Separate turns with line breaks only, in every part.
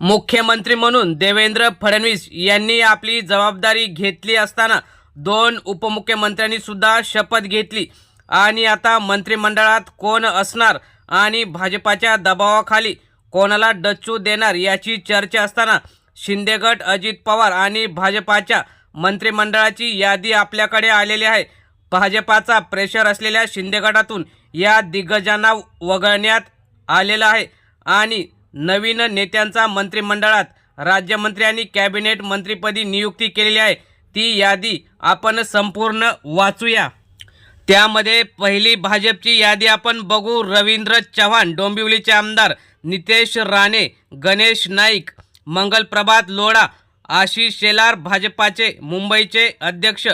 मुख्यमंत्री म्हणून देवेंद्र फडणवीस यांनी आपली जबाबदारी घेतली असताना दोन उपमुख्यमंत्र्यांनी सुद्धा शपथ घेतली. आणि आता मंत्रिमंडळात कोण असणार आणि भाजपाच्या दबावाखाली कोणाला डच्चू देणार याची चर्चा असताना शिंदेगट अजित पवार आणि भाजपाच्या मंत्रिमंडळाची यादी आपल्याकडे आलेली आहे. भाजपाचा प्रेशर असलेल्या शिंदेगटातून या दिग्गजांना वगळण्यात आलेलं आहे. आणि नवीन नेत्यांचा मंत्रिमंडळात राज्यमंत्री आणि कॅबिनेट मंत्रीपदी नियुक्ती केलेली आहे. ती यादी आपण संपूर्ण वाचूया. त्यामध्ये पहिली भाजपची यादी आपण बघू. रवींद्र चव्हाण डोंबिवलीचे आमदार नितेश राणे गणेश नाईक मंगलप्रभात लोढा आशिष शेलार भाजपाचे मुंबईचे अध्यक्ष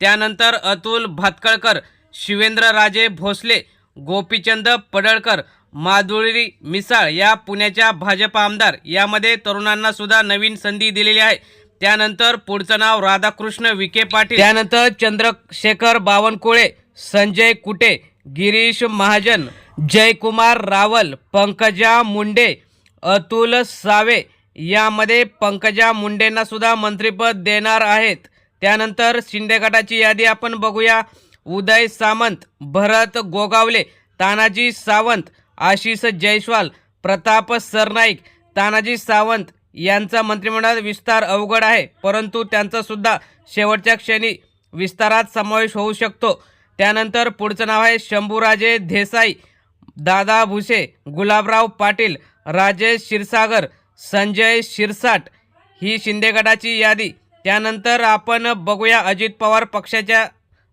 त्यानंतर अतुल भातकळकर शिवेंद्रराजे भोसले गोपीचंद पडळकर माधुरी मिसाळ या पुण्याच्या भाजप आमदार. यामध्ये तरुणांना सुद्धा नवीन संधी दिलेली आहे. त्यानंतर पुढचं नाव राधाकृष्ण विखे पाटील. त्यानंतर चंद्रशेखर बावनकुळे संजय कुटे गिरीश महाजन जयकुमार रावल पंकजा मुंडे अतुल सावे यामध्ये पंकजा मुंडेंना सुद्धा मंत्रिपद देणार आहेत. त्यानंतर शिंदे गटाची यादी आपण बघूया. उदय सामंत भरत गोगावले तानाजी सावंत आशिष जयस्वाल प्रताप सरनाईक तानाजी सावंत यांचा मंत्रिमंडळात विस्तार अवघड आहे परंतु त्यांचा सुद्धा शेवटच्या क्षणी विस्तारात समावेश होऊ शकतो. त्यानंतर पुढचं नाव आहे शंभूराजे देसाई दादा भुसे गुलाबराव पाटील राजेश क्षीरसागर संजय शिरसाट ही शिंदे गटाची यादी. त्यानंतर आपण बघूया अजित पवार पक्षाच्या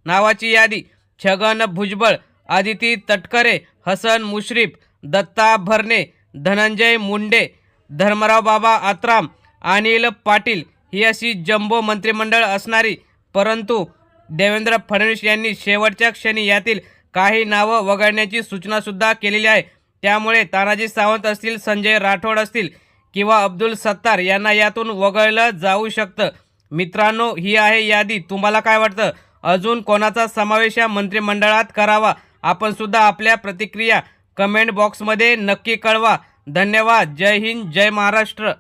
नावाची यादी. छगन भुजबळ आदिती तटकरे हसन मुश्रीफ दत्ता भरणे धनंजय मुंडे धर्मराव बाबा आत्राम अनिल पाटील ही अशी जम्बो मंत्रिमंडळ असणारी परंतु देवेंद्र फडणवीस यांनी शेवटच्या क्षणी यातील काही नावं वगळण्याची सूचनासुद्धा केलेली आहे. त्यामुळे तानाजी सावंत असतील संजय राठोड असतील किंवा अब्दुल सत्तार यांना यातून वगळलं जाऊ शकतं. मित्रांनो ही आहे यादी. तुम्हाला काय वाटतं? अजून कोणाचा समावेश या मंत्रिमंडळात करावा? आपण सुद्धा आपल्या प्रतिक्रिया कमेंट बॉक्समध्ये नक्की कळवा. धन्यवाद. जय हिंद. जय महाराष्ट्र.